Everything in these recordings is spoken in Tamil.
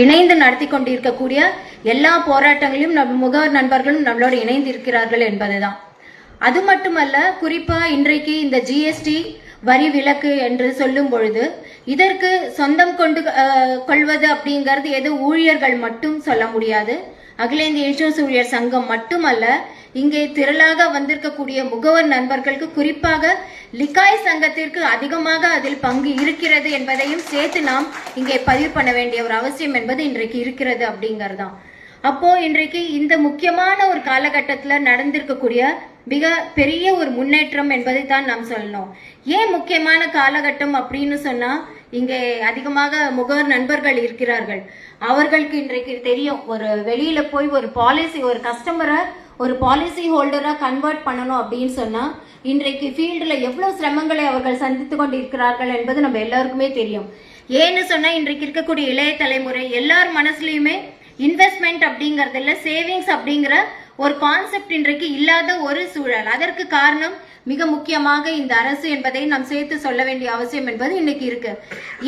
இணைந்து நடத்தி கொண்டிருக்கக்கூடிய எல்லா போராட்டங்களையும் நம் முகவர் நண்பர்களும் நம்மளோடு இணைந்து இருக்கிறார்கள் என்பதுதான். அது மட்டுமல்ல குறிப்பா இன்றைக்கு இந்த ஜிஎஸ்டி வரி விலக்கு என்று சொல்லும் பொழுது இதற்கு சொந்தம் கொண்டு கொள்வது அப்படிங்கிறது எது ஊழியர்கள் மட்டும் சொல்ல முடியாது. அகில இந்திய இன்சூரன்ஸ் ஊழியர் சங்கம் மட்டுமல்ல இங்கே திரளாக வந்திருக்கக்கூடிய முகவர் நண்பர்களுக்கு குறிப்பாக லிகாய் சங்கத்திற்கு அதிகமாக அதில் பங்கு இருக்கிறது என்பதையும் சேர்த்து நாம் இங்கே பதிவு பண்ண வேண்டிய ஒரு அவசியம் என்பது இன்றைக்கு இருக்கிறது அப்படிங்கறதான் அப்போ இன்றைக்கு இந்த முக்கியமான ஒரு காலகட்டத்தில் நடந்திருக்கக்கூடிய மிக பெரிய ஒரு முன்னேற்றம் என்பதை தான் நாம் சொல்லணும். ஏன் முக்கியமான காலகட்டம் அப்படின்னு சொன்னா இங்கே அதிகமாக முகவர் நண்பர்கள் இருக்கிறார்கள். அவர்களுக்கு இன்றைக்கு தெரியும் ஒரு வெளியில போய் ஒரு பாலிசி ஒரு கஸ்டமரை ஒரு பாலிசி ஹோல்டராக கன்வெர்ட் பண்ணணும் அப்படின்னு சொன்னால் இன்றைக்கு ஃபீல்டில் எவ்வளோ சிரமங்களை அவர்கள் சந்தித்து கொண்டு இருக்கிறார்கள் என்பது நம்ம எல்லாருக்குமே தெரியும். ஏன்னு சொன்னால் இன்றைக்கு இருக்கக்கூடிய இளைய தலைமுறை எல்லார் மனசுலையுமே இன்வெஸ்ட்மெண்ட் அப்படிங்கறது சேவிங்ஸ் அப்படிங்கிற ஒரு கான்செப்ட் இன்றைக்கு இல்லாத ஒரு சூழல். அதற்கு காரணம் மிக முக்கியமாக இந்த அரசு என்பதை நாம் சேர்த்து சொல்ல வேண்டிய அவசியம் என்பது இன்னைக்கு இருக்கு.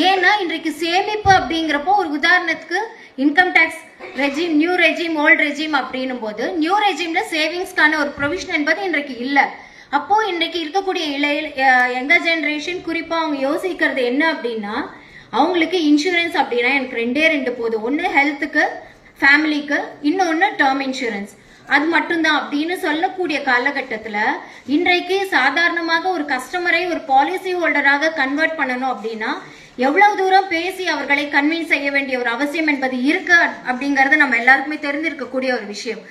ஏன்னா இன்றைக்கு சேமிப்பு அப்படிங்கிறப்போ ஒரு உதாரணத்துக்கு income tax regime new regime old regime அப்படின்னும் போது நியூ ரெஜிம்ல சேவிங்ஸ்க்கான ஒரு ப்ரொவிஷன் என்பது இன்றைக்கு இல்லை. அப்போ இன்றைக்கு இருக்கக்கூடிய இளைய எங்கர் ஜென்ரேஷன் குறிப்பாக அவங்க யோசிக்கிறது என்ன அப்படின்னா அவங்களுக்கு இன்சூரன்ஸ் அப்படின்னா எனக்கு ரெண்டே ரெண்டு போதும். ஒன்று ஹெல்த்துக்கு ஃபேமிலிக்கு இன்னொன்று டேர்ம் இன்சூரன்ஸ். அது மட்டும்தான் அப்படின்னு சொல்லக்கூடிய காலகட்டத்தில் இன்றைக்கு சாதாரண சாதாரணமாக ஒரு கஸ்டமரை ஒரு பாலிசி ஹோல்டராக கன்வெர்ட் பண்ணணும் அப்படின்னா எவ்வளவு தூரம் பேசி அவர்களை கன்வின்ஸ் செய்ய வேண்டிய ஒரு அவசியம் என்பது இருக்கு அப்படிங்கறது நம்ம எல்லாருக்குமே தெரிந்திருக்கக்கூடிய ஒரு விஷயம்.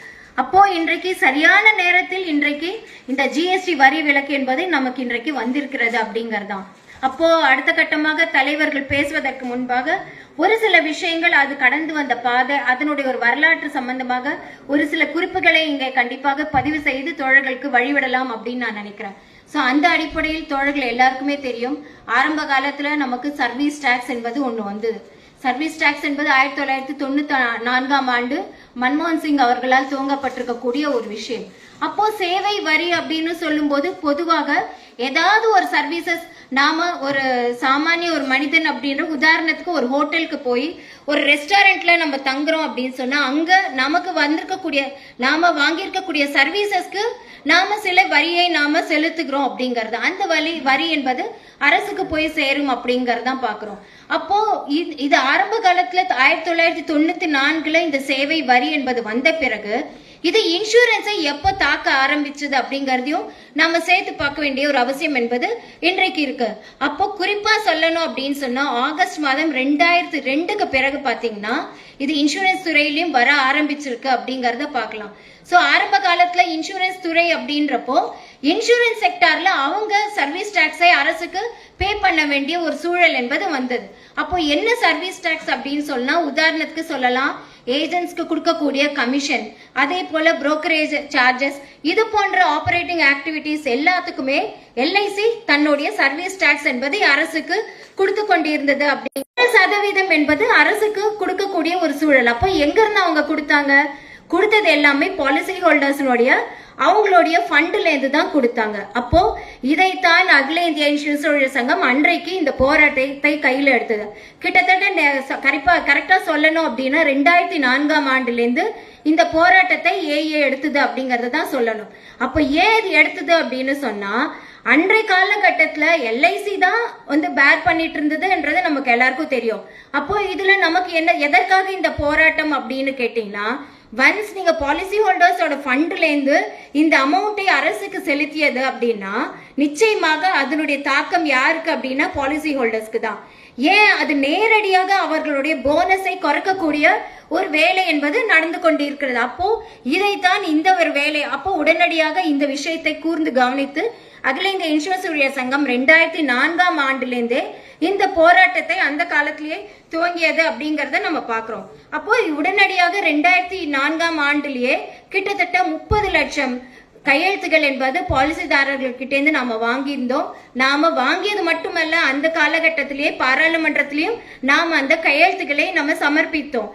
அப்போ இன்றைக்கு சரியான நேரத்தில் இன்றைக்கு இந்த ஜிஎஸ்டி வரி விலக்கு என்பது நமக்கு இன்றைக்கு வந்திருக்கிறது அப்படிங்கறதான் அப்போ அடுத்த கட்டமாக தலைவர்கள் பேசுவதற்கு முன்பாக ஒரு சில விஷயங்கள் அது கடந்து வந்த பாதை அதனுடைய ஒரு வரலாற்று சம்பந்தமாக ஒரு சில குறிப்புகளை இங்கே கண்டிப்பாக பதிவு செய்து தோழர்களுக்கு வழிவிடலாம் அப்படின்னு நான் நினைக்கிறேன். ஸோ அந்த அடிப்படையில் தோழர்கள் எல்லாருக்குமே தெரியும். ஆரம்ப காலத்தில் நமக்கு சர்வீஸ் டேக்ஸ் என்பது ஒன்று வந்தது. சர்வீஸ் டேக்ஸ் என்பது ஆயிரத்தி தொள்ளாயிரத்தி தொண்ணூத்தி நான்காம் ஆண்டு மன்மோகன் சிங் அவர்களால் துவங்கப்பட்டிருக்கக்கூடிய ஒரு விஷயம். அப்போ சேவை வரி அப்படின்னு சொல்லும்போது பொதுவாக ஏதாவது ஒரு சர்வீசஸ் நாம ஒரு சாமானிய ஒரு மனிதன் அப்படின்ற உதாரணத்துக்கு ஒரு ஹோட்டலுக்கு போய் ஒரு ரெஸ்டாரண்ட்ல நம்ம தங்குறோம் அப்படின்னு சொன்னா அங்க நமக்கு வந்திருக்கக்கூடிய நாம வாங்கியிருக்கக்கூடிய சர்வீசஸ்க்கு நாம சில வரியை நாம செலுத்துகிறோம் அப்படிங்கறது. அந்த வரி வரி என்பது அரசுக்கு போய் சேரும் அப்படிங்கறதான் பாக்குறோம். அப்போ இது- இது ஆரம்ப காலத்துல ஆயிரத்தி தொள்ளாயிரத்தி தொண்ணூத்தி நான்குல இந்த சேவை வரி என்பது வந்த பிறகு இது இன்சூரன்ஸை எப்போ தாக்க ஆரம்பிச்சது அப்படிங்கறதையும் நம்ம சேர்த்து பார்க்க வேண்டிய ஒரு அவசியம் என்பது இன்றைக்கு இருக்கு. அப்போ குறிப்பா சொல்லணும் அப்படின்னு சொன்னா ஆகஸ்ட் மாதம் ரெண்டாயிரத்தி ரெண்டுக்கு பிறகு பாத்தீங்கன்னா இது இன்சூரன்ஸ் துறையிலயும் வர ஆரம்பிச்சிருக்கு அப்படிங்கறத பார்க்கலாம். சோ ஆரம்ப காலத்துல இன்சூரன்ஸ் துறை அப்படின்றப்போ இன்சூரன்ஸ் செக்டார்ல அவங்க சர்வீஸ் டாக்ஸை அரசுக்கு பே பண்ண வேண்டிய ஒரு சூழல் என்பது வந்தது. அப்போ என்ன சர்வீஸ் டாக்ஸ் அப்படின்னு சொன்னா உதாரணத்துக்கு சொல்லலாம். ஏஜென்ட்ஸ்க்கு கொடுக்கக்கூடிய கமிஷன் அதே போல புரோக்கரேஜ் சார்ஜஸ் இது போன்ற ஆபரேட்டிங் ஆக்டிவிட்டிஸ் எல்லாத்துக்குமே எல்ஐசி தன்னுடைய சர்வீஸ் டாக்ஸ் என்பது அரசுக்கு கொடுத்து கொண்டிருந்தது அப்படிங்கிற சதவீதம் என்பது அரசுக்கு கொடுக்கக்கூடிய ஒரு சூழல். அப்போ எங்க இருந்து அவங்க கொடுத்தாங்க? கொடுத்தது எல்லாமே பாலிசி ஹோல்டர்ஸ்னுடைய அவங்களுடைய ஃபண்ட்லேருந்து தான் கொடுத்தாங்க. அப்போ இதைத்தான் அகில இந்திய இன்சூரன்ஸ் சங்கம் அன்றைக்கு இந்த போராட்டத்தை கையில் எடுத்தது. கிட்டத்தட்ட நெ- கரெக்டாக கரிப்பா சொல்லணும் அப்படின்னா ரெண்டாயிரத்தி நான்காம் ஆண்டுலேருந்து இந்த போராட்டத்தை ஏஏ எடுத்தது அப்படிங்கறத தான் சொல்லணும். அப்போ ஏன் இது எடுத்தது அப்படின்னு சொன்னா அன்றைய காலகட்டத்தில் எல்ஐசி தான் வந்து பேர் பண்ணிட்டு இருந்ததுன்றது நமக்கு எல்லாருக்கும் தெரியும். அப்போ இதுல நமக்கு என்ன எதற்காக இந்த போராட்டம் அப்படின்னு கேட்டீங்கன்னா ஒன்ஸ் நீங்கள் பாலிசி ஹோல்டர்ஸோட ஃபண்ட்லேருந்து இந்த அமௌண்ட்டை அரசுக்கு செலுத்தியது அப்படின்னா நிச்சயமாக அதனுடைய தாக்கம் யாருக்கு அப்படின்னா பாலிசி ஹோல்டர்ஸ்க்கு தான். ஏன் அது நேரடியாக அவர்களுடைய போனஸை குறைக்கக்கூடிய ஒரு வேலை என்பது நடந்து கொண்டிருக்கிறது. அப்போ இதைத்தான் இந்த ஒரு வேலை அப்போ உடனடியாக இந்த விஷயத்தை கூர்ந்து கவனித்து அகில இந்திய இன்சூரன்ஸ் ஊழியர் சங்கம் ரெண்டாயிரத்தி நான்காம் ஆண்டிலிருந்தே இந்த போராட்டத்தை அந்த காலத்திலேயே துவங்கியது அப்படிங்கறத நம்ம பார்க்கிறோம். அப்போ உடனடியாக ரெண்டாயிரத்தி நான்காம் ஆண்டிலேயே கிட்டத்தட்ட முப்பது லட்சம் கையெழுத்துகள் என்பது பாலிசிதாரர்கள்கிட்டேருந்து நாம வாங்கியிருந்தோம். நாம வாங்கியது மட்டுமல்ல அந்த காலகட்டத்திலேயே பாராளுமன்றத்திலையும் நாம அந்த கையெழுத்துக்களை நம்ம சமர்ப்பித்தோம்.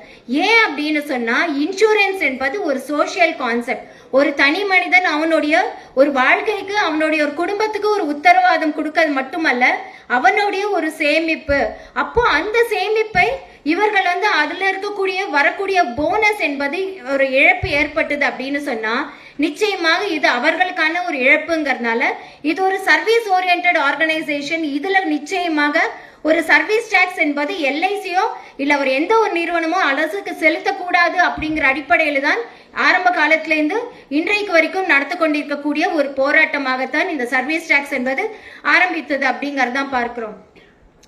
ஏன் அப்படின்னு சொன்னா இன்சூரன்ஸ் என்பது ஒரு சோஷியல் கான்செப்ட். ஒரு தனி மனிதன் அவனுடைய ஒரு வாழ்க்கைக்கு அவனுடைய ஒரு குடும்பத்துக்கு ஒரு உத்தரவாதம் கொடுக்கிறது மட்டுமல்ல அவனுடைய ஒரு சேமிப்பு. அப்போ அந்த சேமிப்பை இவர்கள் வந்து அதுல இருக்கக்கூடிய இருக்கக்கூடிய வரக்கூடிய போனஸ் என்பது ஒரு இழப்பு ஏற்பட்டது அப்படின்னு சொன்னா நிச்சயமாக இது அவர்களுக்கான ஒரு இழப்புங்கிறதுனால இது ஒரு சர்வீஸ் ஓரியன்ட் ஆர்கனைசேஷன் இதுல நிச்சயமாக ஒரு சர்வீஸ் டாக்ஸ் என்பது எல்ஐசியோ இல்ல ஒரு எந்த ஒரு நிறுவனமோ அரசுக்கு செலுத்தக்கூடாது அப்படிங்கிற அடிப்படையில தான் ஆரம்ப காலத்திலேருந்து இன்றைக்கு வரைக்கும் நடத்து கொண்டிருக்கக்கூடிய ஒரு போராட்டமாகத்தான் இந்த சர்வீஸ் டாக்ஸ் என்பது ஆரம்பித்தது அப்படிங்கறதான் பார்க்கிறோம்.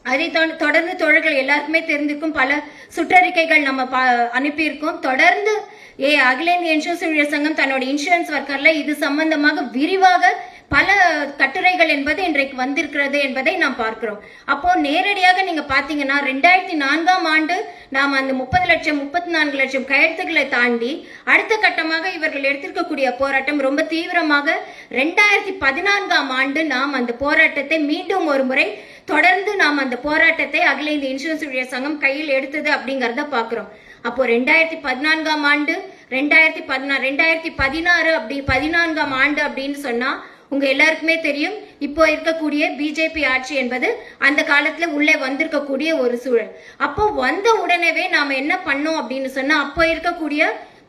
அதை தொ- தொடர்ந்து தோழர்கள் எல்லாருக்குமே தெரிந்திருக்கும் பல சுற்றறிக்கைகள் நம்ம பா- அனுப்பியிருக்கோம். தொடர்ந்து ஏ அகில இந்திய இன்சூரன்ஸ் ஊழியர் சங்கம் தன்னோட இன்சூரன்ஸ் ஒர்க்கர்ல இது சம்பந்தமாக விரிவாக பல கட்டுரைகள் என்பது இன்றைக்கு வந்திருக்கிறது என்பதை நாம் பார்க்கிறோம். அப்போ நேரடியாக நீங்க பாத்தீங்கன்னா ரெண்டாயிரத்தி நான்காம் ஆண்டு நாம் அந்த முப்பது லட்சம் முப்பத்தி நான்கு லட்சம் கையெழுத்துக்களை தாண்டி அடுத்த கட்டமாக இவர்கள் எடுத்திருக்கக்கூடிய போராட்டம் ரொம்ப தீவிரமாக ரெண்டாயிரத்தி பதினான்காம் ஆண்டு நாம் அந்த போராட்டத்தை மீண்டும் ஒரு முறை தொடர்ந்து நாம் அந்த போராட்டத்தை அகில இந்திய இன்சூரன்ஸ் ஊழியர் சங்கம் கையில் எடுத்தது அப்படிங்கறத பாக்குறோம். அப்போ ரெண்டாயிரத்தி பதினான்காம் ஆண்டு ரெண்டாயிரத்தி பதினாறு ரெண்டாயிரத்தி பதினாறு அப்படி பதினான்காம் ஆண்டு அப்படின்னு சொன்னா உங்க எல்லாருக்குமே தெரியும் இப்போ இருக்கக்கூடிய பிஜேபி ஆட்சி என்பது அந்த காலத்துல உள்ளே வந்திருக்கக்கூடிய ஒரு சூழல். அப்போ வந்த உடனேவே நாம என்ன பண்ணோம் அப்படின்னு சொன்னா அப்போ இருக்கக்கூடிய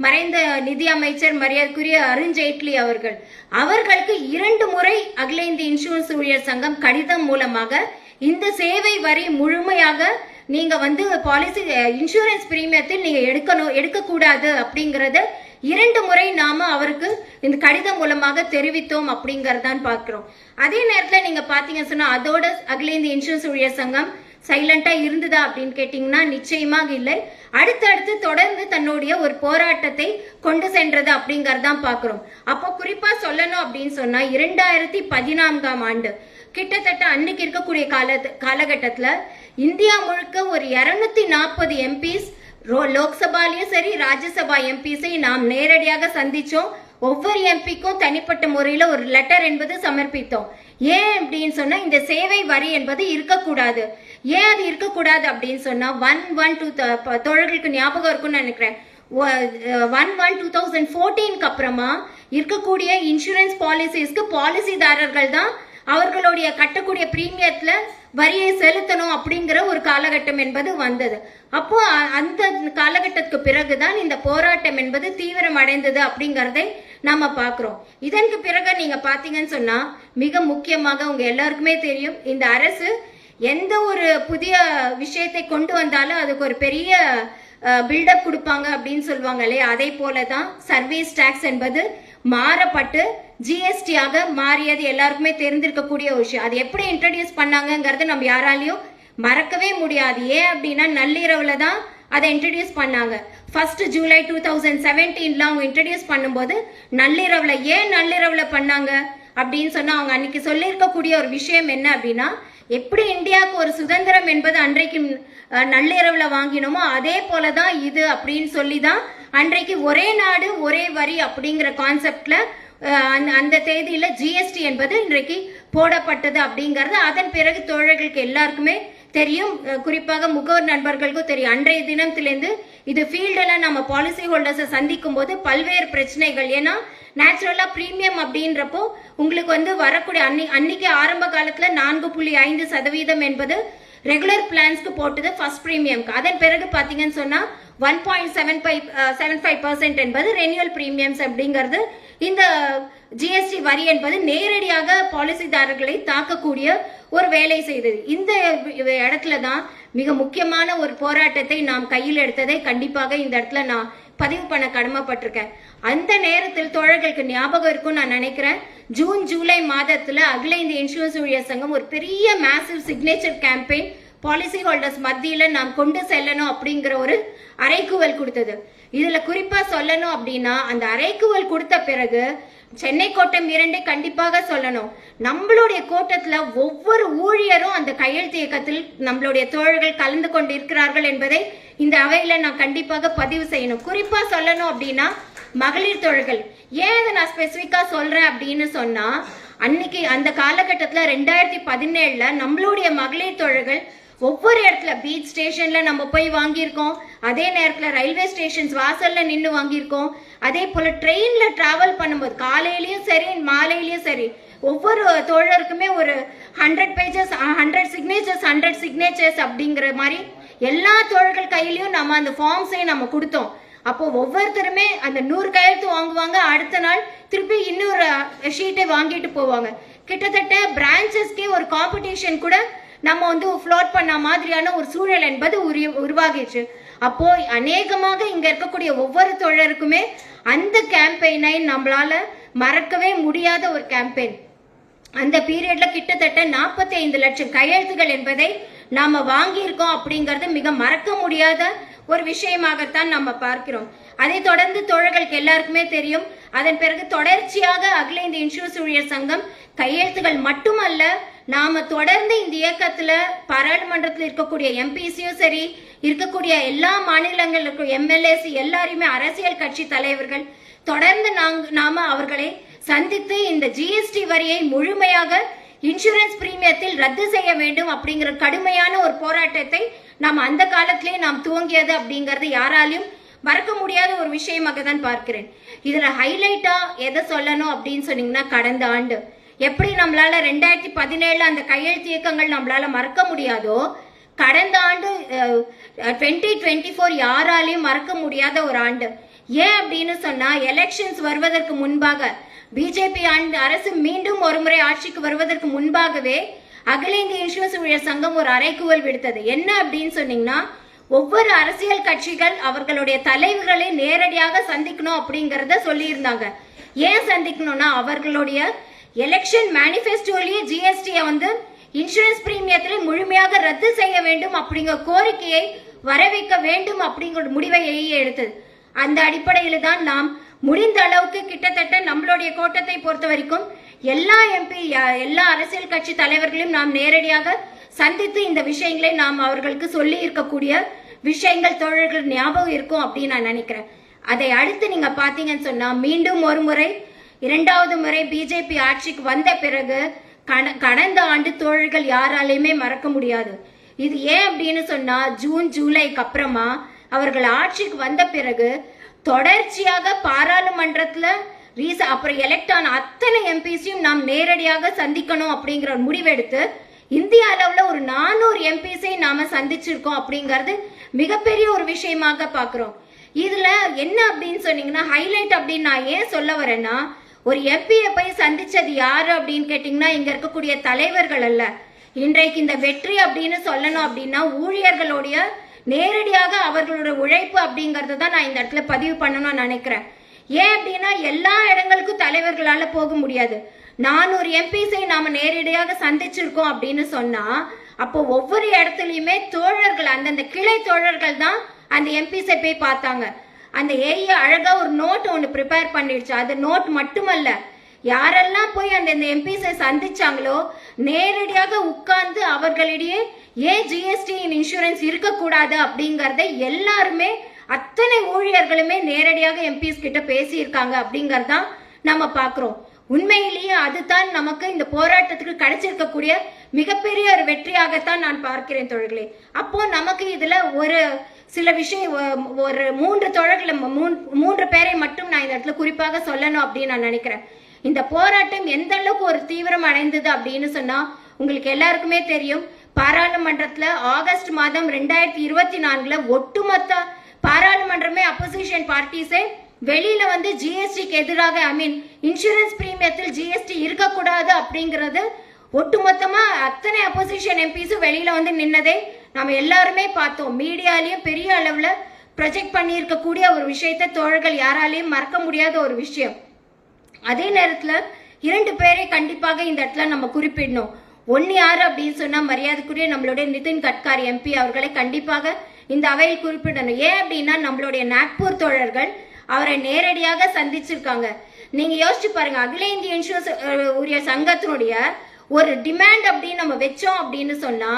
மறைந்த நிதி அமைச்சர் மரியாதைக்குரிய அருண்ஜேட்லி அவர்கள் அவர்களுக்கு இரண்டு முறை அகில இந்திய இன்சூரன்ஸ் ஊழியர் சங்கம் கடிதம் மூலமாக இந்த சேவை வரி முழுமையாக நீங்க வந்து பாலிசி இன்சூரன்ஸ் பிரீமியத்தில் நீங்க எடுக்கணும் எடுக்கக்கூடாது அப்படிங்கறத இரண்டு முறை நாம அவருக்கு இந்த கடிதம் மூலமாக தெரிவித்தோம் அப்படிங்கறதான் பாக்குறோம் அதே நேரத்துல நீங்க பாத்தீங்கன்னு சொன்னா அதோட அகில இந்திய இன்சூரன்ஸ் ஊழியர் சங்கம் சைலண்டா இருந்ததா அப்படின்னு கேட்டீங்கன்னா நிச்சயமாக இல்லை. அடுத்தடுத்து தொடர்ந்து தன்னுடைய ஒரு போராட்டத்தை கொண்டு சென்றது அப்படிங்கறதான் பாக்குறோம் அப்போ குறிப்பா சொல்லணும் அப்படின்னு சொன்னா இரண்டாயிரத்தி பதினான்காம் ஆண்டு கிட்டத்தட்ட அன்னைக்கு இருக்கக்கூடிய கால காலகட்டத்தில் இந்தியா முழுக்க ஒரு இரநூத்தி நாற்பது எம்பிஸ் லோக்சபாலையும் சரி ராஜ்யசபா எம்பிஸையும் நாம் நேரடியாக சந்திச்சோம். ஒவ்வொரு எம்பிக்கும் தனிப்பட்ட முறையில் ஒரு லெட்டர் என்பது சமர்ப்பித்தோம். ஏன் அப்படின்னு சொன்னால் இந்த சேவை வரி என்பது இருக்கக்கூடாது. ஏன் அது இருக்கக்கூடாது அப்படின்னு சொன்னால் ஒன் ஒன் டூ தோழர்களுக்கு ஞாபகம் இருக்கும்னு நினைக்கிறேன். ஒன் ஒன் டூ தௌசண்ட் ஃபோர்டீனுக்கு அப்புறமா இருக்கக்கூடிய இன்சூரன்ஸ் பாலிசிஸ்க்கு பாலிசிதாரர்கள் தான் அவர்களுடைய கட்டக்கூடிய பிரீமியத்தில் வரியை செலுத்தணும் அப்படிங்கிற ஒரு காலகட்டம் என்பது வந்தது. அப்போ அந்த காலகட்டத்துக்கு பிறகுதான் இந்த போராட்டம் என்பது தீவிரம் அடைந்தது அப்படிங்கிறதை நாம பார்க்குறோம். இதற்கு பிறகு நீங்க பாத்தீங்கன்னு சொன்னா மிக முக்கியமாக உங்க எல்லாருக்குமே தெரியும் இந்த அரசு எந்த ஒரு புதிய விஷயத்தை கொண்டு வந்தாலும் அதுக்கு ஒரு பெரிய பில்டப் கொடுப்பாங்க அப்படின்னு சொல்லுவாங்க இல்லையா? அதே போல தான் சர்வீஸ் டாக்ஸ் என்பது மாறப்பட்டு ஜிஎஸ்டியாக மாறியது எல்லாருக்குமே தெரிந்திருக்கக்கூடிய ஒரு விஷயம். அது எப்படி இன்ட்ரடியூஸ் பண்ணாங்கங்கிறத நம்ம யாராலையும் மறக்கவே முடியாது. ஏன் அப்படின்னா நள்ளிரவுல தான் அதை இன்ட்ரடியூஸ் பண்ணாங்க. ஃபர்ஸ்ட் ஜூலை டூ தௌசண்ட் செவன்டீன்ல அவங்க இன்ட்ரடியூஸ் பண்ணும்போது நள்ளிரவுல ஏன் நள்ளிரவுல பண்ணாங்க? அப்படின்னு சொன்னா அவங்க அன்னைக்கு சொல்லியிருக்கக்கூடிய ஒரு விஷயம் என்ன அப்படின்னா எப்படி இந்தியாவுக்கு ஒரு சுதந்திரம் என்பது அன்றைக்கு நள்ளிரவுல வாங்கினோமோ அதே போலதான் இது அப்படின்னு சொல்லி தான் அன்றைக்கு ஒரே நாடு ஒரே வரி அப்படிங்கிற கான்செப்ட்ல அந்த அந்த ஜிஎஸ்டி என்பது இன்றைக்கு போடப்பட்டது அப்படிங்கிறது அதன் பிறகு தோழர்களுக்கு எல்லாருக்குமே தெரியும். குறிப்பாக முகவர் நண்பர்களுக்கும் தெரியும். அன்றைய தினத்திலேருந்து இது ஃபீல்டில் நம்ம பாலிசி ஹோல்டர்ஸை சந்திக்கும் போது பல்வேறு பிரச்சனைகள். ஏன்னா நேச்சுரலாக ப்ரீமியம் அப்படின்றப்போ உங்களுக்கு வந்து வரக்கூடிய அன்னி அன்னைக்கு ஆரம்ப காலத்தில் நான்கு புள்ளி ஐந்து சதவீதம் என்பது ரெகுலர் பிளான்ஸ்க்கு போட்டது ஃபர்ஸ்ட் ப்ரீமியம்க்கு அதன் பிறகு பார்த்தீங்கன்னு சொன்னால் one point seven five seven five percent என்பது ரெனியூவல் ப்ரீமியம்ஸ் அப்படிங்கிறது. இந்த ஜிஎஸ்டி வரி என்பது நேரடியாக பாலிசிதாரர்களை தாக்கக்கூடிய ஒரு வேலை செய்தது. இந்த இடத்துல தான் மிக முக்கியமான ஒரு போராட்டத்தை நாம் கையில் எடுத்ததை கண்டிப்பாக இந்த இடத்துல நான் பதிவு பண்ண கடமைப்பட்டிருக்கேன். அந்த நேரத்தில் தோழர்களுக்கு ஞாபகம் இருக்கும் நான் நினைக்கிறேன். ஜூன் ஜூலை மாதத்துல அகில இந்திய இன்சூரன்ஸ் ஊழியர் சங்கம் ஒரு பெரிய massive signature campaign policy holders மத்தியில நாம் கொண்டு செல்லணும் அப்படிங்கிற ஒரு அறைகூவல் கொடுத்தது. இதுல குறிப்பா சொல்லணும் அப்படின்னா அந்த அறைக்குவல் கொடுத்த பிறகு சென்னை கோட்டம் இரண்டை கண்டிப்பாக சொல்லணும். நம்மளுடைய கோட்டத்துல ஒவ்வொரு ஊழியரும் அந்த கையெழுத்து இயக்கத்தில் நம்மளுடைய தோழர்கள் கலந்து கொண்டு இருக்கிறார்கள் என்பதை இந்த அவையில நான் கண்டிப்பாக பதிவு செய்யணும். குறிப்பா சொல்லணும் அப்படின்னா மகளிர் தோழர்கள். ஏன் இதை நான் ஸ்பெசிஃபிக்கா சொல்றேன் அப்படின்னு சொன்னா அன்னைக்கு அந்த காலகட்டத்துல ரெண்டாயிரத்தி பதினேழுல நம்மளுடைய மகளிர் தோழர்கள் ஒவ்வொரு இடத்துல பீச் ஸ்டேஷன்ல நம்ம போய் வாங்கியிருக்கோம். அதே நேரத்தில் ரயில்வே ஸ்டேஷன்ஸ் வாசல்ல நின்று வாங்கியிருக்கோம். அதே போல ட்ரெயின்ல டிராவல் பண்ணும்போது காலையிலயும் சரி மாலையிலயும் சரி ஒவ்வொரு தோழருக்குமே ஒரு hundred pages hundred signatures hundred signatures அப்படிங்கிற மாதிரி எல்லா தோழர்கள் கையிலையும் நம்ம அந்த ஃபார்ம்ஸையும் நம்ம கொடுத்தோம். அப்போ ஒவ்வொருத்தருமே அந்த நூறு கையெழுத்து வாங்குவாங்க. அடுத்த நாள் திருப்பி இன்னொரு ஷீட்டை வாங்கிட்டு போவாங்க. கிட்டத்தட்ட பிரான்ச்சஸ்க்கே ஒரு காம்படிஷன் கூட நம்ம வந்து ஃப்ளோட் பண்ண மாதிரியான ஒரு சூழல் என்பது உரு- உருவாகிடுச்சு அப்போ அநேகமாக இங்க இருக்கக்கூடிய ஒவ்வொரு தொழருக்குமே அந்த கேம்பெயினை நம்மளால மறக்கவே முடியாத ஒரு கேம்பெயின் அந்த பீரியட்ல கிட்டத்தட்ட 45 லட்சம் கையெழுத்துகள் என்பதை நாம வாங்கியிருக்கோம் அப்படிங்கறது மிக மறக்க முடியாத ஒரு விஷயமாகத்தான் நம்ம பார்க்கிறோம். அதை தொடர்ந்து தோழர்களுக்கு எல்லாருக்குமே தெரியும். அதன் பிறகு தொடர்ச்சியாக அகில இந்திய இன்சூரன்ஸ் ஊழியர் சங்கம் கையெழுத்துகள் மட்டுமல்ல நாம தொடர்ந்து இந்த இயக்கத்துல பாராளுமன்றத்தில் இருக்கக்கூடிய எம்பிசியும் சரி இருக்கக்கூடிய எல்லா மாநிலங்கள் இருக்க எம்எல்ஏசி எல்லாரையுமே அரசியல் கட்சி தலைவர்கள் தொடர்ந்து நாங்க நாம அவர்களை சந்தித்து இந்த ஜிஎஸ்டி வரியை முழுமையாக இன்சூரன்ஸ் பிரீமியத்தில் ரத்து செய்ய வேண்டும் அப்படிங்கிற கடுமையான ஒரு போராட்டத்தை நாம் அந்த காலத்திலே நாம் துவங்கியது அப்படிங்கறது யாராலையும் மறக்க முடியாத ஒரு விஷயமாக தான் பார்க்கிறேன். இதுல ஹைலைட்டா எதை சொல்லணும் அப்படின்னு சொன்னீங்கன்னா கடந்த ஆண்டு எப்படி நம்மளால ரெண்டாயிரத்தி பதினேழுல அந்த கையெழுத்து இயக்கங்கள் நம்மளால மறக்க முடியாதோ கடந்த ஆண்டு டுவெண்ட்டி டுவெண்ட்டி ஃபோர் யாராலையும் மறக்க முடியாத ஒரு ஆண்டு. ஏன் அப்படின்னு சொன்னா எலெக்ஷன்ஸ் வருவதற்கு முன்பாக பிஜேபி ஆண்டு அரசு மீண்டும் ஒருமுறை ஆட்சிக்கு வருவதற்கு முன்பாகவே அகில இந்திய இன்சூரன்ஸ் ஊழியர் சங்கம் ஒரு அறைக்குவல் விடுத்தது. என்ன அப்படின்னு சொன்னீங்கன்னா ஒவ்வொரு அரசியல் கட்சிகள் அவர்களுடைய தலைவர்களை நேரடியாக சந்திக்கணும் அப்படிங்கறத சொல்லியிருந்தாங்க. ஏன் சந்திக்கணும்னா அவர்களுடைய எலெக்ஷன் மேனிஃபெஸ்டோலயே ஜிஎஸ்டியை வந்து இன்சூரன்ஸ் பிரீமியத்திலே முழுமையாக ரத்து செய்ய வேண்டும் அப்படிங்கிற கோரிக்கையை வரவைக்க வேண்டும் அப்படிங்கிற முடிவை எடுத்தது. அந்த அடிப்படையில் தான் நாம் முடிந்த அளவுக்கு கிட்டத்தட்ட நம்மளுடைய கோட்டத்தை பொறுத்த வரைக்கும் எல்லா எம்பி எல்லா அரசியல் கட்சி தலைவர்களையும் நாம் நேரடியாக சந்தித்து இந்த விஷயங்களை நாம் அவர்களுக்கு சொல்லி இருக்கக்கூடிய விஷயங்கள் தோழர்கள் ஞாபகம் இருக்கும் அப்படின்னு நான் நினைக்கிறேன். அதை அடுத்து நீங்க பாத்தீங்கன்னு சொன்னா மீண்டும் ஒரு முறை இரண்டாவது முறை பிஜேபி ஆட்சிக்கு வந்த பிறகு கடந்த ஆண்டு தோழர்கள் யாராலையுமே மறக்க முடியாது. இது ஏன் அப்படின்னு சொன்னா ஜூன் ஜூலைக்கு அப்புறமா அவர்கள் ஆட்சிக்கு வந்த பிறகு தொடர்ச்சியாக பாராளுமன்றத்துல ரீச அப்புறம் எலெக்ட் ஆன அத்தனை எம்பிஸையும் நாம் நேரடியாக சந்திக்கணும் அப்படிங்கிற ஒரு முடிவெடுத்து இந்திய அளவுல ஒரு நானூறு எம்பிஸை நாம சந்திச்சிருக்கோம் அப்படிங்கறது மிகப்பெரிய ஒரு விஷயமாக பாக்குறோம் இதுல என்ன அப்படின்னு சொன்னீங்கன்னா ஹைலைட் அப்படின்னு நான் ஏன் சொல்ல வரேன்னா ஒரு எம்பியை போய் சந்திச்சது யாரு அப்படின்னு கேட்டிங்கன்னா இங்க இருக்கக்கூடிய தலைவர்கள் அல்ல. இன்றைக்கு இந்த வெற்றி அப்படின்னு சொல்லணும் அப்படின்னா ஊழியர்களுடைய நேரடியாக அவர்களோட உழைப்பு அப்படிங்கறத தான் நான் இந்த இடத்துல பதிவு பண்ணணும்னு நினைக்கிறேன். ஏன் அப்படின்னா எல்லா இடங்களுக்கும் தலைவர்களால போக முடியாது. நானூறு எம்பிஸை நாம நேரடியாக சந்திச்சிருக்கோம் அப்படின்னு சொன்னா அப்போ ஒவ்வொரு இடத்துலயுமே தோழர்கள் அந்தந்த கிளை தோழர்கள் தான் அந்த எம்பிஸை போய் பார்த்தாங்க. அந்த ஏஐ அழகா ஒரு நோட் ஒன்று ப்ரிப்பேர் பண்ணிடுச்சு. அது நோட் மட்டுமல்ல யாரெல்லாம் போய் அந்த எம்பிஸை சந்திச்சாங்களோ நேரடியாக உட்கார்ந்து அவர்களிடையே ஏன் ஜிஎஸ்டி இன்சூரன்ஸ் இருக்கக்கூடாது அப்படிங்கிறத எல்லாருமே அத்தனை ஊழியர்களுமே நேரடியாக எம்பிஸ் கிட்ட பேசியிருக்காங்க அப்படிங்கறதான் நம்ம பார்க்குறோம் உண்மையிலேயே அதுதான் நமக்கு இந்த போராட்டத்துக்கு கிடைச்சிருக்கக்கூடிய மிகப்பெரிய ஒரு வெற்றியாகத்தான் நான் பார்க்கிறேன் தொழில்களே அப்போ நமக்கு இதுல ஒரு சில விஷயம் ஒ- ஒரு மூன்று தொழில்களை மூன்று பேரை மட்டும் நான் இந்த இடத்துல குறிப்பாக சொல்லணும் அப்படின்னு நான் நினைக்கிறேன். இந்த போராட்டம் எந்த அளவுக்கு ஒரு தீவிரம் அடைந்தது அப்படின்னு சொன்னா உங்களுக்கு எல்லாருக்குமே தெரியும். பாராளுமன்றத்துல ஆகஸ்ட் மாதம் ரெண்டாயிரத்தி இருபத்தி நான்குல ஒட்டுமொத்த பாராளுமன்றமே அப்போசிஷன் பார்ட்டிஸே வெளியில வந்து ஜிஎஸ்டிக்கு எதிராக ஐ மீன் இன்சூரன்ஸ் பிரீமியத்தில் ஜிஎஸ்டி இருக்கக்கூடாது அப்படிங்கிறது ஒட்டுமொத்தமா அத்தனை அப்போசிஷன் எம்பிஸும் வெளியில வந்து நின்னதே நம்ம எல்லாருமே பார்த்தோம். மீடியாலையும் பெரிய அளவில் ப்ரொஜெக்ட் பண்ணியிருக்கக்கூடிய ஒரு விஷயத்தை தோழர்கள் யாராலையும் மறக்க முடியாத ஒரு விஷயம். அதே நேரத்தில் இரண்டு பேரை கண்டிப்பாக இந்த இடத்துல நம்ம குறிப்பிடணும். ஒன்று யார் அப்படின்னு சொன்னால் மரியாதைக்குரிய நம்மளுடைய நிதின் கட்காரி எம்பி அவர்களை கண்டிப்பாக இந்த அவையில் குறிப்பிடணும். ஏன் அப்படின்னா நம்மளுடைய நாக்பூர் தோழர்கள் அவரை நேரடியாக சந்திச்சிருக்காங்க. நீங்க யோசிச்சு பாருங்க அகில இந்திய இன்சூரன்ஸ் உரிய சங்கத்தினுடைய ஒரு டிமாண்ட் அப்படின்னு நம்ம வச்சோம் அப்படின்னு சொன்னா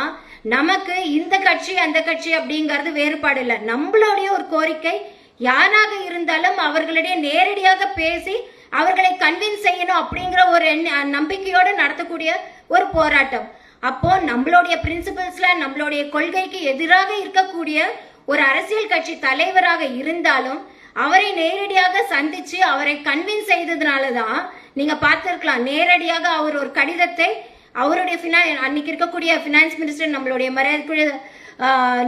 நமக்கு இந்த கட்சி அந்த கட்சி அப்படிங்கிறது வேறுபாடு இல்லை நம்மளுடைய ஒரு கோரிக்கை யாராக இருந்தாலும் அவர்களிடையே நேரடியாக பேசி அவர்களை கன்வின்ஸ் செய்யணும் அப்படிங்கிற ஒரு நம்பிக்கையோடு நடத்தக்கூடிய ஒரு போராட்டம். அப்போ நம்மளுடைய பிரின்சிபல்ஸ்ல நம்மளுடைய கொள்கைக்கு எதிராக இருக்கக்கூடிய ஒரு அரசியல் கட்சி தலைவராக இருந்தாலும் அவரை நேரடியாக சந்திச்சு அவரை கன்வின்ஸ் செய்ததுனால தான் நீங்க பார்த்திருக்கலாம் நேரடியாக அவர் ஒரு கடிதத்தை அவருடைய ஃபினா அன்னைக்கு இருக்கக்கூடிய ஃபினான்ஸ் மினிஸ்டர் நம்மளுடைய மரியாதைக்குரிய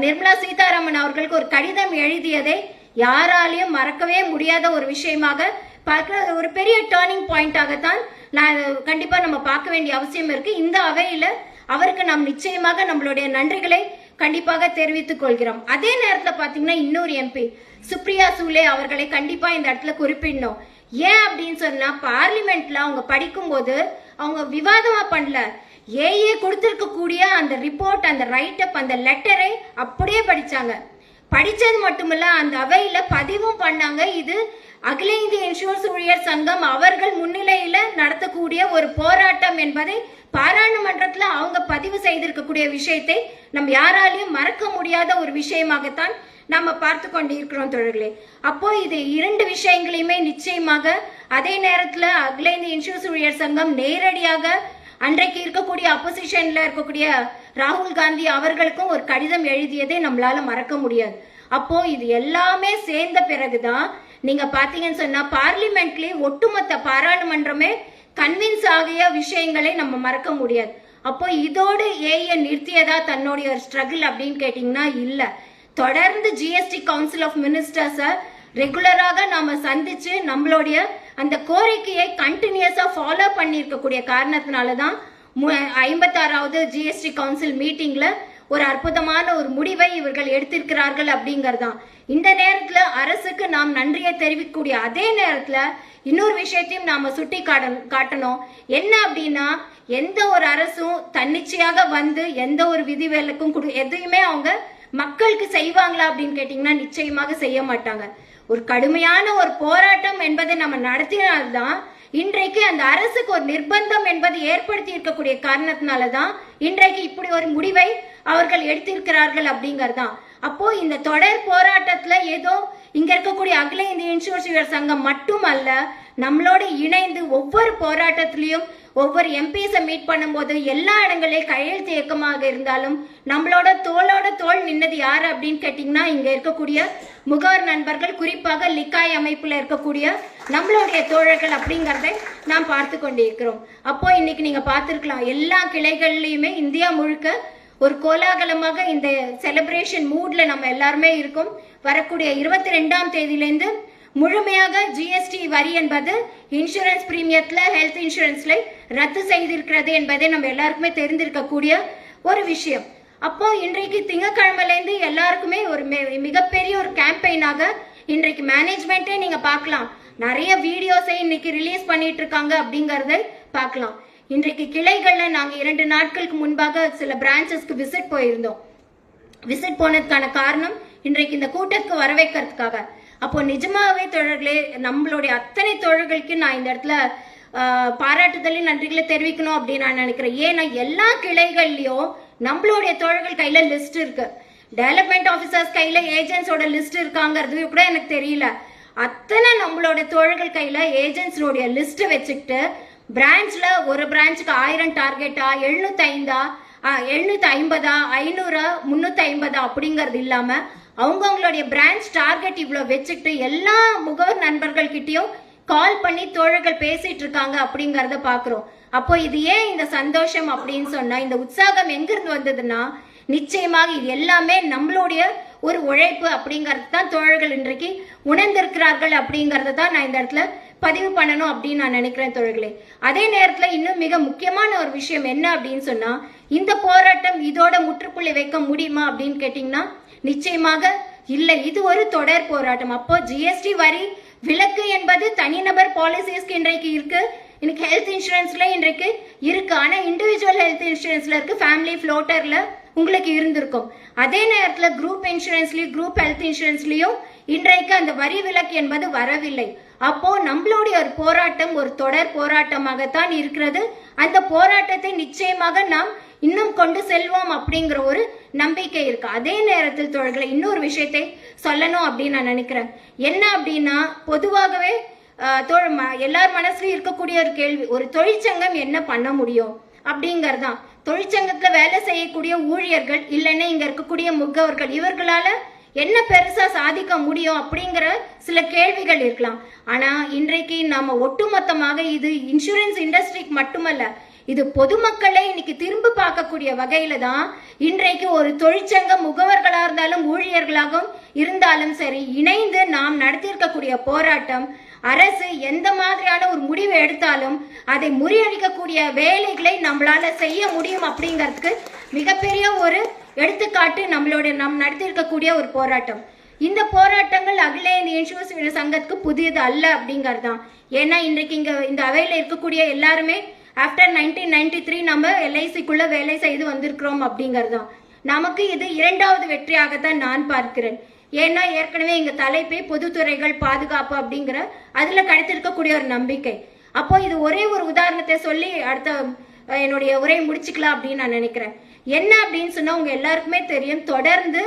நிர்மலா சீதாராமன் அவர்களுக்கு ஒரு கடிதம் எழுதியதை யாராலையும் மறக்கவே முடியாத ஒரு விஷயமாக பார்க்க ஒரு பெரிய டேர்னிங் பாயிண்டாகத்தான் நான் கண்டிப்பா நம்ம பார்க்க வேண்டிய அவசியம் இருக்கு. இந்த அவையில அவருக்கு நாம் நிச்சயமாக நம்மளுடைய நன்றிகளை கண்டிப்பாக தெரிவித்துக் கொள்கிறோம். அதே நேரத்துல பாத்தீங்கன்னா இன்னொரு எம்பி சுப்ரியா சூலே அவர்களை கண்டிப்பா இந்த இடத்துல குறிப்பிடணும். ஏன் அப்படின்னு சொன்னா பார்லிமெண்ட்ல அவங்க படிக்கும்போது அவங்க விவாதமா பண்ணல. ஏஏ கொடுத்திருக்க கூடிய அந்த ரிப்போர்ட் அந்த ரைட்டப் அந்த லெட்டரை அப்படியே படிச்சாங்க. படித்தது மட்டுமில்ல அந்த அவையில் பதிவும் பண்ணாங்க. இது அகில இந்திய இன்சூரன்ஸ் ஊழியர் சங்கம் அவர்கள் முன்னிலையில் நடத்தக்கூடிய ஒரு போராட்டம் என்பதை பாராளுமன்றத்தில் அவங்க பதிவு செய்திருக்கக்கூடிய விஷயத்தை நம்ம யாராலையும் மறக்க முடியாத ஒரு விஷயமாகத்தான் நம்ம பார்த்து கொண்டு இருக்கிறோம் தொழில்களே அப்போ இது இரண்டு விஷயங்களையுமே நிச்சயமாக அதே நேரத்தில் அகில இந்திய இன்சூரன்ஸ் ஊழியர் சங்கம் நேரடியாக அன்றைக்கு இருக்கக்கூடிய அப்போசிஷன்ல இருக்கக்கூடிய ராகுல் காந்தி அவர்களுக்கும் ஒரு கடிதம் எழுதியதை நம்மளால மறக்க முடியாது. அப்போ இது எல்லாமே சேர்ந்த பிறகுதான் நீங்க பாத்தீங்கன்னு சொன்னா பார்லிமெண்ட்லயே ஒட்டுமொத்த பாராளுமன்றமே கன்வின்ஸ் ஆகிய விஷயங்களை நம்ம மறக்க முடியாது. அப்போ இதோடு ஏஐ நிறுத்தியதா தன்னுடைய ஒரு ஸ்ட்ரகிள் அப்படின்னு கேட்டிங்கன்னா இல்லை. தொடர்ந்து ஜிஎஸ்டி கவுன்சில் ஆஃப் மினிஸ்டர்ஸை ரெகுலராக நாம சந்திச்சு நம்மளுடைய அந்த கோரிக்கையை கண்டினியூ ஃபாலோ பண்ணியிருக்கக்கூடிய காரணத்தினால தான் ஐம்பத்தாறாவது ஜிஎஸ்டி கவுன்சில் மீட்டிங்ல ஒரு அற்புதமான ஒரு முடிவை இவர்கள் எடுத்திருக்கிறார்கள் அப்படிங்கறதான் இந்த நேரத்துல அரசுக்கு நாம் நன்றியை தெரிவிக்கக்கூடிய அதே நேரத்துல இன்னொரு விஷயத்தையும் நாம சுட்டி காட்ட- காட்டணும். என்ன அப்படின்னா எந்த ஒரு அரசும் தன்னிச்சையாக வந்து எந்த ஒரு விதிவிலக்கும் கொடு எதையுமே அவங்க மக்களுக்கு செய்வாங்களா அப்படின்னு கேட்டீங்கன்னா நிச்சயமாக செய்ய மாட்டாங்க. ஒரு கடுமையான ஒரு போராட்டம் என்பதை நம்ம நடத்தினால்தான் இன்றைக்கு அந்த அரசுக்கு ஒரு நிர்பந்தம் என்பது ஏற்படுத்தி இருக்கக்கூடிய காரணத்தினால தான் இன்றைக்கு இப்படி ஒரு முடிவை அவர்கள் எடுத்திருக்கிறார்கள் அப்படிங்கறதுதான். அப்போ இந்த தொடர் போராட்டத்துல ஏதோ இங்க இருக்கக்கூடிய அகில இந்திய இன்சூரன்ஸ் சங்கம் மட்டுமல்ல நம்மளோட இணைந்து ஒவ்வொரு போராட்டத்திலையும் ஒவ்வொரு எம்பிஸை மீட் பண்ணும்போது எல்லா இடங்களிலும் கையெழுத்து இயக்கமாக இருந்தாலும் நம்மளோட தோளோட தோல் நின்னது யார் அப்படின்னு கேட்டிங்கன்னா இங்கே இருக்கக்கூடிய முகவர் நண்பர்கள் குறிப்பாக லிக்காய் அமைப்பில் இருக்கக்கூடிய நம்மளுடைய தோழர்கள் அப்படிங்கிறத நாம் பார்த்து கொண்டிருக்கிறோம். அப்போ இன்னைக்கு நீங்கள் பார்த்துருக்கலாம் எல்லா கிளைகள்லையுமே இந்தியா முழுக்க ஒரு கோலாகலமாக இந்த செலிப்ரேஷன் மூடில் நம்ம எல்லாருமே இருக்கோம். வரக்கூடிய இருபத்தி ரெண்டாம் தேதியிலேருந்து முழுமையாக ஜிஎஸ்டி வரி என்பது இன்சூரன்ஸ் பிரீமியத்தில் ஹெல்த் இன்சூரன்ஸ்ல ரத்து செய்திருக்கிறது என்பதை நம்ம எல்லாருக்குமே தெரிந்திருக்கக்கூடிய ஒரு விஷயம். அப்போ இன்றைக்கு திங்கக்கிழமையிலேருந்து எல்லாருக்குமே ஒரு மிகப்பெரிய ஒரு கேம்பெயினாக இன்றைக்கு மேனேஜ்மெண்ட்டே நீங்க பார்க்கலாம். நிறைய வீடியோஸை இன்னைக்கு ரிலீஸ் பண்ணிட்டு இருக்காங்க அப்படிங்கறத பார்க்கலாம். இன்றைக்கு கிளைகள்ல நாங்க இரண்டு நாட்களுக்கு முன்பாக சில பிரான்ச்சஸ்க்கு விசிட் போயிருந்தோம். விசிட் போனதுக்கான காரணம் இன்றைக்கு இந்த கூட்டத்துக்கு வர வைக்கிறதுக்காக அப்போ நிஜமாவே தோழர்களே நம்மளுடைய அத்தனை தோழர்களுக்கு நான் இந்த இடத்துல பாராட்டுதலையும் நன்றிகளை தெரிவிக்கணும் அப்படின்னு நான் நினைக்கிறேன். ஏன்னா எல்லா கிளைகள்லயும் நம்மளுடைய தோழர்கள் கையில லிஸ்ட் இருக்கு. டெவலப்மெண்ட் ஆபீசர்ஸ் கையில ஏஜென்ட்ஸோட லிஸ்ட் இருக்காங்கிறது கூட எனக்கு தெரியல. அத்தனை நம்மளோட தோழர்கள் கையில ஏஜென்ட்ஸோடைய லிஸ்ட் வச்சுக்கிட்டு பிரான்ச்ல ஒரு பிரான்ச்சுக்கு ஆயிரம் டார்கெட்டா எழுநூத்தி ஐந்தா எழுநூத்தி ஐம்பதா ஐநூறா முன்னூத்தி ஐம்பதா அப்படிங்கறது இல்லாம அவங்கவுங்களுடைய பிரான்ச் டார்கெட் இவ்வளோ வச்சுக்கிட்டு எல்லா முகவர் நண்பர்கள்கிட்டயும் கால் பண்ணி தோழர்கள் பேசிட்டு இருக்காங்க அப்படிங்கறத பாக்குறோம். அப்போ இது ஏன் இந்த சந்தோஷம் அப்படின்னு சொன்னா இந்த உற்சாகம் எங்கிருந்து வந்ததுன்னா நிச்சயமாக இது எல்லாமே நம்மளுடைய ஒரு உழைப்பு அப்படிங்கறது தான் தோழர்கள் இன்றைக்கு உணர்ந்திருக்கிறார்கள் அப்படிங்கறத தான் நான் இந்த இடத்துல பதிவு பண்ணணும் அப்படின்னு நான் நினைக்கிறேன் தோழர்களே. அதே நேரத்துல இன்னும் மிக முக்கியமான ஒரு விஷயம் என்ன அப்படின்னு சொன்னா இந்த போராட்டம் இதோட முற்றுப்புள்ளி வைக்க முடியுமா அப்படின்னு கேட்டீங்கன்னா நிச்சயமாக இல்லை இது ஒரு தொடர் போராட்டம். அப்போ ஜிஎஸ்டி வரி விலக்கு என்பது தனிநபர் பாலிசிஸ்க்கு இன்றைக்கு இருக்கு. இன்னைக்கு ஹெல்த் இன்சூரன்ஸ்ல இன்றைக்கு இருக்கு. ஆனா இண்டிவிஜுவல் ஹெல்த் இன்சூரன்ஸ்ல இருக்கு ஃபேமிலி ஃப்ளோட்டர்ல உங்களுக்கு இருந்திருக்கும். அதே நேரத்துல குரூப் இன்சூரன்ஸ்லயும் குரூப் ஹெல்த் இன்சூரன்ஸ்லயும் இன்றைக்கு அந்த வரி விலக்கு என்பது வரவில்லை. அப்போ நம்மளுடைய ஒரு போராட்டம் ஒரு தொடர் போராட்டமாகத்தான் இருக்கிறது. அந்த போராட்டத்தை நிச்சயமாக நாம் இன்னும் கொண்டு செல்வோம் அப்படிங்கிற ஒரு நம்பிக்கை இருக்கு. அதே நேரத்தில் தோழர்களை இன்னொரு விஷயத்தை சொல்லணும் அப்படின்னு நான் நினைக்கிறேன். என்ன அப்படின்னா பொதுவாகவே தோழ எல்லார் மனசுலயும் இருக்கக்கூடிய ஒரு கேள்வி ஒரு தொழிற்சங்கம் என்ன பண்ண முடியும்? அப்படிங்கறதான் தொழிற்சங்கத்துல வேலை செய்யக்கூடிய ஊழியர்கள் இல்லைன்னா இங்க இருக்கக்கூடிய முகவர்கள் இவர்களால என்ன பெருசா சாதிக்க முடியும் அப்படிங்கிற சில கேள்விகள் இருக்கலாம். ஆனா இன்றைக்கு நாம ஒட்டுமொத்தமாக இது இன்சூரன்ஸ் இண்டஸ்ட்ரிக்கு மட்டுமல்ல இது பொதுமக்களை இன்னைக்கு திரும்ப பார்க்கக்கூடிய வகையில தான் இன்றைக்கு ஒரு தொழிற்சங்க முகவர்களாக இருந்தாலும் ஊழியர்களாகவும் இருந்தாலும் சரி இணைந்து நாம் நடத்தியிருக்கக்கூடிய போராட்டம் அரசு எந்த மாதிரியான ஒரு முடிவு எடுத்தாலும் அதை முறியடிக்கக்கூடிய வேலைகளை நம்மளால செய்ய முடியும் அப்படிங்கிறதுக்கு மிகப்பெரிய ஒரு எடுத்துக்காட்டு நம்மளோட நாம் நடத்தியிருக்கக்கூடிய ஒரு போராட்டம். இந்த போராட்டங்கள் அகில இந்திய இன்சூரன்ஸ் சங்கத்துக்கு புதியது அல்ல அப்படிங்கிறது தான் ஏன்னா இன்றைக்கு இங்க இந்த அவையில இருக்கக்கூடிய எல்லாருமே ஆஃப்டர் நைன்டீன் நைன்டி த்ரீ நம்ம எல்ஐசிக்குள்ள வேலை செய்து வந்திருக்கிறோம் அப்படிங்கிறது தான் நமக்கு இது இரண்டாவது வெற்றியாகத்தான் நான் பார்க்கிறேன். ஏன்னா ஏற்கனவே எங்கள் தலைப்பே பொதுத்துறைகள் பாதுகாப்பு அப்படிங்கிற அதுல கிடைத்திருக்கக்கூடிய ஒரு நம்பிக்கை. அப்போ இது ஒரே ஒரு உதாரணத்தை சொல்லி அடுத்த என்னுடைய உரை முடிச்சுக்கலாம் அப்படின்னு நான் நினைக்கிறேன். என்ன அப்படின்னு சொன்னா உங்க எல்லாருக்குமே தெரியும். தொடர்ந்து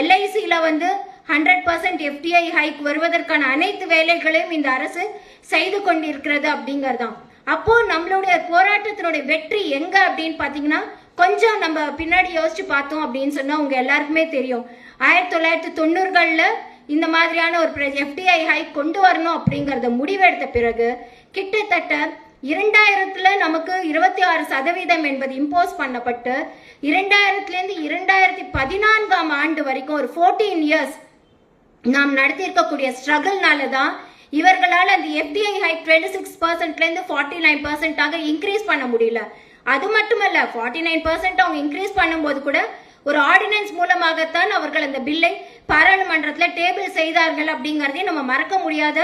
எல்ஐசியில வந்து ஹண்ட்ரட் பர்சன்ட் எஃப்டிஐ ஹைக் வருவதற்கான அனைத்து வேலைகளையும் இந்த அரசு செய்து கொண்டிருக்கிறது அப்படிங்கறதுதான். அப்போ நம்மளுடைய போராட்டத்தினுடைய வெற்றி எங்க அப்படின்னு பாத்தீங்கன்னா கொஞ்சம் நம்ம பின்னாடி யோசிச்சு பார்த்தோம் அப்படின்னு சொன்னா உங்க எல்லாருக்குமே தெரியும். ஆயிரத்தி தொள்ளாயிரத்தி தொண்ணூறுகள்ல இந்த மாதிரியான ஒரு எஃப்டிஐ ஹைக் கொண்டு வரணும் அப்படிங்கறத முடிவெடுத்த பிறகு கிட்டத்தட்ட இரண்டாயிரத்துல நமக்கு இருபத்தி ஆறு சதவீதம் என்பது இம்போஸ் பண்ணப்பட்டு இரண்டாயிரத்துல இருந்து இரண்டாயிரத்தி பதினான்காம் ஆண்டு வரைக்கும் ஒரு ஃபோர்டீன் இயர்ஸ் நாம் நடத்தியிருக்கக்கூடிய ஸ்ட்ரகிள்னால தான் இவர்களால் அந்த எஃப்டிஐ ஹை டுவெண்ட்டி சிக்ஸ் பர்சன்ட்லேருந்து ஃபார்ட்டி நைன் பர்சன்டாக இன்க்ரீஸ் பண்ண முடியல. அது மட்டுமல்ல ஃபார்ட்டி நைன் பர்சன்ட் அவங்க இன்க்ரீஸ் பண்ணும்போது கூட ஒரு ஆர்டினன்ஸ் மூலமாகத்தான் அவர்கள் அந்த பில்லை பாராளுமன்றத்தில் டேபிள் செய்தார்கள் அப்படிங்கிறதையும் நம்ம மறக்க முடியாத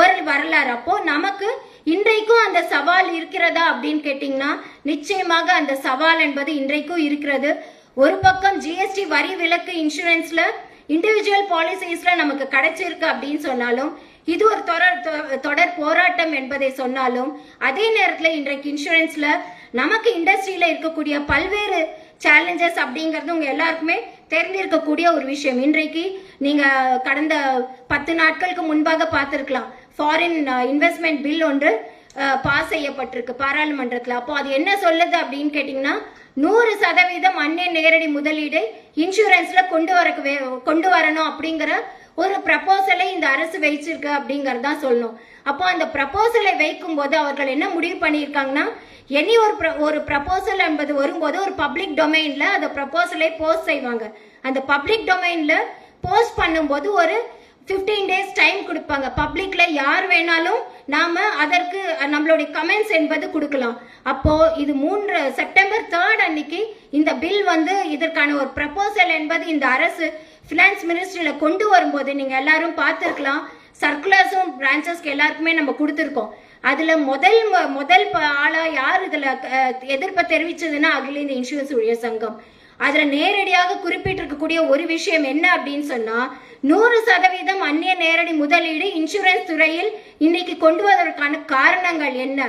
ஒரு வரலாறு. அப்போ நமக்கு இன்றைக்கும் அந்த சவால் இருக்கிறதா அப்படின்னு கேட்டிங்கன்னா நிச்சயமாக அந்த சவால் என்பது இன்றைக்கும் இருக்கிறது. ஒரு பக்கம் ஜிஎஸ்டி வரி விலக்கு இன்சூரன்ஸ்ல இண்டிவிஜுவல் பாலிசிஸ்ல நமக்கு கிடைச்சிருக்கு அப்படின்னு சொன்னாலும் இது ஒரு தொடர் தொ- தொடர் போராட்டம் என்பதை சொன்னாலும் அதே நேரத்தில் இன்றைக்கு இன்சூரன்ஸ்ல நமக்கு இண்டஸ்ட்ரியில இருக்கக்கூடிய பல்வேறு சேலஞ்சஸ் அப்படிங்கிறது உங்க எல்லாருக்குமே தெரிந்திருக்கக்கூடிய ஒரு விஷயம். இன்றைக்கு நீங்க கடந்த பத்து நாட்களுக்கு முன்பாக பார்த்துருக்கலாம். ஃபாரின் இன்வெஸ்ட்மெண்ட் பில் ஒன்று பாஸ் செய்யப்பட்டிருக்கு பாராளுமன்றத்தில். அப்போ அது என்ன சொல்லுது அப்படின்னு கேட்டிங்கன்னா நூறு சதவீதம் அன்னே நேரடி முதலீடு இன்சூரன்ஸில் கொண்டு வர கொண்டு வரணும் அப்படிங்கிற ஒரு ப்ரப்போசலை இந்த அரசு வைச்சிருக்கு அப்படிங்கறது தான் சொல்லணும். அப்போ அந்த ப்ரப்போசலை வைக்கும் போது அவர்கள் என்ன முடிவு பண்ணியிருக்காங்கன்னா எனி ஒரு ஒரு ப்ரப்போசல் என்பது வரும்போது ஒரு பப்ளிக் டொமைன்ல அந்த ப்ரப்போசலை போஸ்ட் செய்வாங்க. அந்த பப்ளிக் டொமைன்ல போஸ்ட் பண்ணும்போது ஒரு 15 டேஸ் டைம் கொடுப்பாங்க. பப்ளிக்ல யார் வேணாலும் நாம அதற்கு நம்மளுடைய கமெண்ட்ஸ் என்பது கொடுக்கலாம். அப்போ இது மூன்று செப்டம்பர் தேர்ட் அன்னைக்கு இந்த பில் வந்து இதற்கான ஒரு ப்ரப்போசல் என்பது இந்த அரசு ஃபினான்ஸ் மினிஸ்ட்ரியில் கொண்டு வரும்போது நீங்கள் எல்லாரும் பார்த்துருக்கலாம் சர்க்குலர்ஸும் பிரான்ச்சஸ்க்கு எல்லாருக்குமே நம்ம கொடுத்துருக்கோம். அதில் முதல் முதல் ஆளாக யார் இதில் எதிர்ப்பை தெரிவிச்சதுன்னா அகில இந்த இன்சூரன்ஸ் ஊழியர் சங்கம். அதில் நேரடியாக குறிப்பிட்டிருக்கக்கூடிய ஒரு விஷயம் என்ன அப்படின்னு சொன்னால் நூறு சதவீதம் அந்நிய நேரடி முதலீடு இன்சூரன்ஸ் துறையில் இன்னைக்கு கொண்டு வருவதற்கான காரணங்கள் என்ன?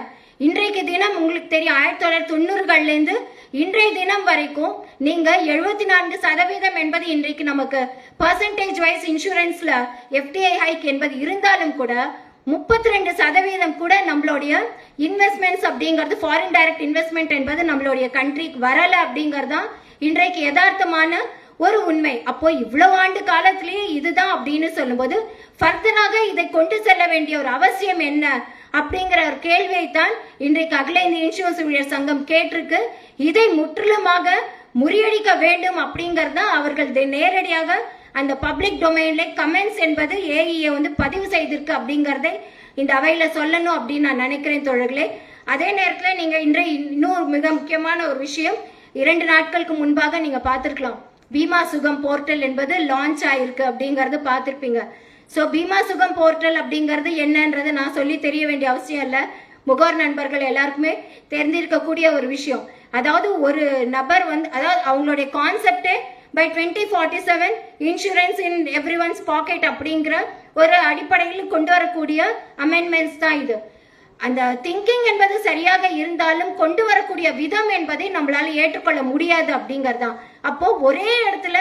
இன்றைக்கு தினம் உங்களுக்கு தெரியும் ஆயிரத்தி தொள்ளாயிரத்தி தொண்ணூறுகள்லேருந்து இன்றைய தினம் வரைக்கும் நீங்க எழுபத்தி நான்கு சதவீதம் என்பது இன்றைக்கு நமக்கு பர்சன்டேஜ் வைஸ் இன்சூரன்ஸ்ல எஃப்டிஐ ஹைக் என்பது இருந்தாலும் கூட முப்பத்தி ரெண்டு சதவீதம் கூட நம்மளுடைய இன்வெஸ்ட்மெண்ட்ஸ் அப்படிங்கிறது ஃபாரின் டைரக்ட் இன்வெஸ்ட்மெண்ட் என்பது நம்மளுடைய கண்ட்ரிக்கு வரல அப்படிங்கிறது தான் இன்றைக்கு யதார்த்தமான ஒரு உண்மை. அப்போ இவ்வளவு ஆண்டு காலத்திலேயே இதுதான் அப்படின்னு சொல்லும்போது ஃபர்தராக இதை கொண்டு செல்ல வேண்டிய ஒரு அவசியம் என்ன? அப்படிங்கிற ஒரு கேள்வியை தான் இன்றைக்கு அகில இந்திய இன்சூரன்ஸ் ஊழியர் சங்கம் கேட்டிருக்கு. இதை முற்றிலுமாக முறியடிக்க வேண்டும் அப்படிங்கிறது தான் அவர்கள் தி- நேரடியாக அந்த பப்ளிக் டொமைன்ல கமெண்ட்ஸ் என்பது ஏஇஏ வந்து பதிவு செய்திருக்கு அப்படிங்கறதை இந்த அவையில சொல்லணும் அப்படின்னு நான் நினைக்கிறேன் தோழர்களே. அதே நேரத்துல நீங்க இன்றைய இன்னொரு மிக முக்கியமான ஒரு விஷயம் இரண்டு நாட்களுக்கு முன்பாக நீங்க பார்த்திருக்கலாம். பீமா சுகம் போர்ட்டல் என்பது லான்ச் ஆயிருக்கு அப்படிங்கறது பார்த்திருப்பீங்க. ஸோ பீமா சுகம் போர்ட்டல் அப்படிங்கிறது என்னன்றது நான் சொல்லி தெரிய வேண்டிய அவசியம் இல்லை. முகவர் நண்பர்கள் எல்லாருக்குமே தெரிந்திருக்கக்கூடிய ஒரு விஷயம். அதாவது ஒரு நபர் வந்து அதாவது அவங்களுடைய கான்செப்டே by twenty forty seven insurance in every one's pocket அப்படிங்கிற ஒரு அடிப்படையில் கொண்டு வரக்கூடிய அமெண்ட்மெண்ட்ஸ் தான் இது. அந்த திங்கிங் என்பது சரியாக இருந்தாலும் கொண்டு வரக்கூடிய விதம் என்பதை நம்மளால ஏற்றுக்கொள்ள முடியாது அப்படிங்கறதுதான். அப்போ ஒரே இடத்துல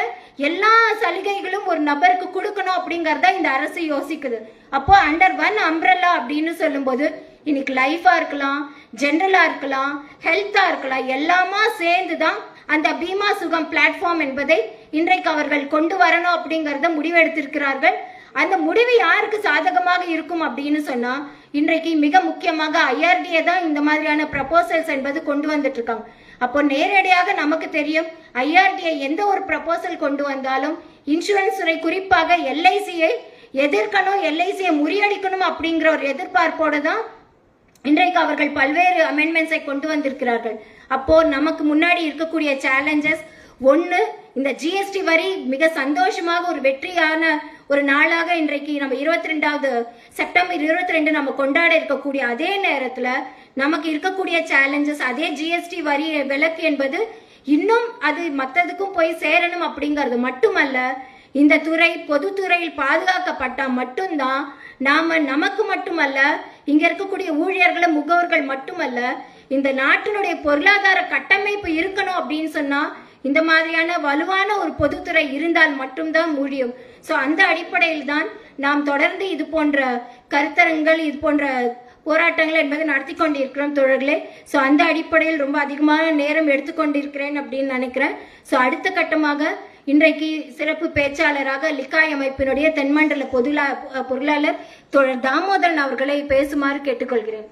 எல்லா சலுகைகளும் ஒரு நபருக்கு கொடுக்கணும் அப்படிங்கறத இந்த அரசு யோசிக்குது. அப்போ அண்டர் ஒன் அம்ப்ரல்லா அப்படின்னு சொல்லும்போது இன்னைக்கு லைஃபா இருக்கலாம் ஜென்ரலா இருக்கலாம் ஹெல்த்தா இருக்கலாம் எல்லாமா சேர்ந்து தான் அந்த பீமா சுகம் பிளாட்ஃபார்ம் என்பதை இன்றைக்கு அவர்கள் கொண்டு வரணும் அப்படிங்கறத முடிவெடுத்திருக்கிறார்கள். அந்த முடிவு யாருக்கு சாதகமாக இருக்கும் அப்படின்னு சொன்னா இன்றைக்கு மிக முக்கியமாக ஐஆர்டிஏ தான் இந்த மாதிரியான ப்ரப்போசல்ஸ் என்பது கொண்டு வந்துட்டு இருக்காங்க. அப்போ நேரடியாக நமக்கு தெரியும் ஐஆர்டிஐ எந்த ஒரு ப்ரப்போசல் கொண்டு வந்தாலும் இன்சூரன்ஸ் துறை குறிப்பாக எல்ஐசியை எதிர்க்கணும் எல்ஐசியை முறியடிக்கணும் அப்படிங்கிற ஒரு எதிர்பார்ப்போடு தான் இன்றைக்கு அவர்கள் பல்வேறு அமெண்ட்மெண்ட்ஸை கொண்டு வந்திருக்கிறார்கள். அப்போ நமக்கு முன்னாடி இருக்கக்கூடிய சேலஞ்சஸ் ஒன்று இந்த ஜிஎஸ்டி வரி மிக சந்தோஷமாக ஒரு வெற்றியான ஒரு நாளாக இன்றைக்கு நம்ம இருபத்தி ரெண்டாவது செப்டம்பர் இருபத்தி ரெண்டு நம்ம கொண்டாட இருக்கக்கூடிய அதே நேரத்தில் நமக்கு இருக்கக்கூடிய சேலஞ்சஸ் அதே ஜிஎஸ்டி வரி விலக்கு என்பது இன்னும் அது மற்றதுக்கும் போய் சேரணும் அப்படிங்கிறது மட்டுமல்ல இந்த துறை பொதுத்துறையில் பாதுகாக்கப்பட்டால் மட்டும்தான் நாம நமக்கு மட்டுமல்ல இங்க இருக்கக்கூடிய ஊழியர்களும் முகவர்கள் மட்டுமல்ல இந்த நாட்டினுடைய பொருளாதார கட்டமைப்பு இருக்கணும் அப்படின்னு சொன்னா இந்த மாதிரியான வலுவான ஒரு பொதுத்துறை இருந்தால் மட்டும்தான் முடியும் ஸோ அந்த அடிப்படையில் தான் நாம் தொடர்ந்து இது போன்ற கருத்தரங்கள் இது போன்ற போராட்டங்கள் என்பதை நடத்தி கொண்டிருக்கிறோம் தோழர்களே. ஸோ அந்த அடிப்படையில் ரொம்ப அதிகமான நேரம் எடுத்துக்கொண்டிருக்கிறேன் அப்படின்னு நினைக்கிறேன். ஸோ அடுத்த கட்டமாக இன்றைக்கு சிறப்பு பேச்சாளராக லிக்காய் அமைப்பினுடைய தென்மண்டல பொதுலா பொருளாளர் தோழர் தாமோதரன் அவர்களை பேசுமாறு கேட்டுக்கொள்கிறேன்.